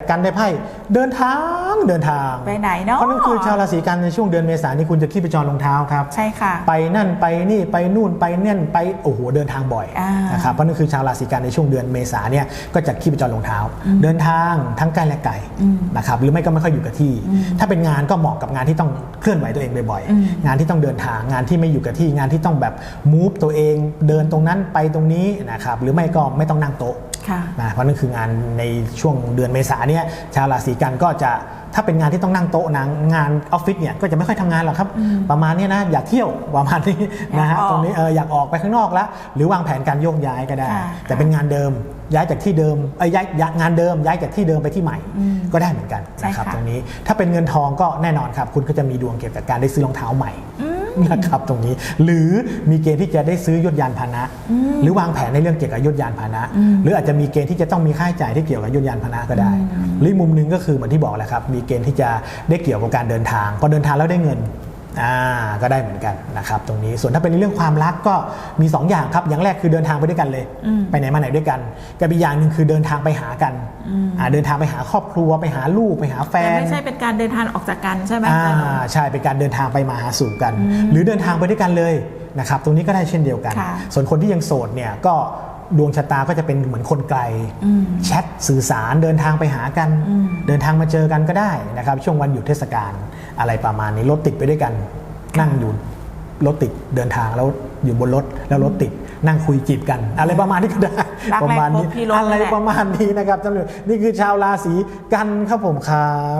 กันได้ไพ่เดินทางเดินทางไปไหนเนาะเพราะนั่นคือชาวราศีกันในช่วงเดือนเมษายนนี่คุณจะขี้ไปจรรองเท้าครับใช่ค่ะ ไปนั่นไปนี่ไปนู่นไปเนี่ยนไปโอ้โหเดินทางบ่อยอ่านนะครับเพราะนั่นคือชาวราศีกันในช่วงเดือนเมษาเนี่ยก็จะขี้ไปจรรองเท้า เดินทางทั้งใกล้และไกลอืมนะครับหรือไม่ก็ไม่ค่อยอยู่กับที่อืมถ้าเป็นงานก็เหมาะกับงานที่ต้องเคลื่อนไหวตัวเองบ่อยอืมๆงานที่ต้องเดินทางงานที่ไม่อยู่กับที่งานที่ต้องแบบมูฟตัวเองเดินตรงนั้นไปตรงนี้นะครับหรือไม่ก็ไม่ต้องนั่งโต๊ะค่ะ นะเพราะนั่นคืองานในช่วงเดือนเมษาเนี่ยชาวราศีกันก็จะถ้าเป็นงานที่ต้องนั่งโต๊ะนะงานออฟฟิศเนี่ยก็จะไม่ค่อยทำงานหรอกครับอืมประมาณเนี้ยนะอยากเที่ยวประมาณนี้นะฮะอยากออกตรงนี้เอออยากออกไปข้างนอกแล้วหรือวางแผนการโยกย้ายก็ได้ค่ะแต่เป็นงานเดิมย้ายจากที่เดิมเอ้ยย้ายย้ายงานเดิมย้ายจากที่เดิมไปที่ใหม่อืมก็ได้เหมือนกันใช่นะครับค่ะตรงนี้ถ้าเป็นเงินทองก็แน่นอนครับ คุณก็จะมีดวงเกี่ยวกับการได้ซื้อรองเท้าใหม่อืม นะครับตรงนี้ หรือมีเกณฑ์ที่จะได้ซื้อยศยานพาหนะอืมหรือวางแผนในเรื่องเกี่ยวกับยศยานพาหนะอืมหรืออาจจะมีเกณฑ์ที่จะต้องมีค่าใช้จ่ายที่เกี่ยวกับยศยานพาหนะก็ได้อืมหรืออีกมุมหนึงก็คือเหมือนที่บอกแหละครับมีเกณฑ์ที่จะได้เกี่ยวกับการเดินทางพอเดินทางแล้วได้เงิน อ่าก็ได้เหมือนกันนะครับตรงนี้ส่วนถ้าเป็นในเรื่องความรักก็มี 2 อย่างครับอย่างแรกคือเดินทางไปด้วยกันเลยอืมไปไหนมาไหนด้วยกันกับอีกอย่างหนึ่งคือเดินทางไปหากันอืมอ่าเดินทางไปหาครอบครัวไปหาลูกไปหาแฟแต่นไม่ใช่เป็นการเดินทางออกจากกันใช่ไหมอ่าอาจารย์ใช่เป็นการเดินทางไปมาหาสู่กันอืมหรือเดินทางไปด้วยกันเลยนะครับตรงนี้ก็ได้เช่นเดียวกันค่ะส่วนคนที่ยังโสดเนี่ยก็ ดวงชะตาก็จะเป็นเหมือนคนไกลอืมแชทสื่อสารเดินทางไปหากันอืมเดินทางมาเจอกันก็ได้นะครับ ช่วงวันหยุดเทศกาลอะไรประมาณนี้รถติดไปด้วยกัน นั่งอยู่รถติดเดินทางแล้วอยู่บนรถแล้วรถติดนั่งคุยจีบกัน อะไรประมาณนี้ก็ได้รักประแรกมาณนี้พบที่รถอะไรนั่นแหละประมาณนี้นะครับจำเลยนี่คือชาวราศีกันครับผมครับ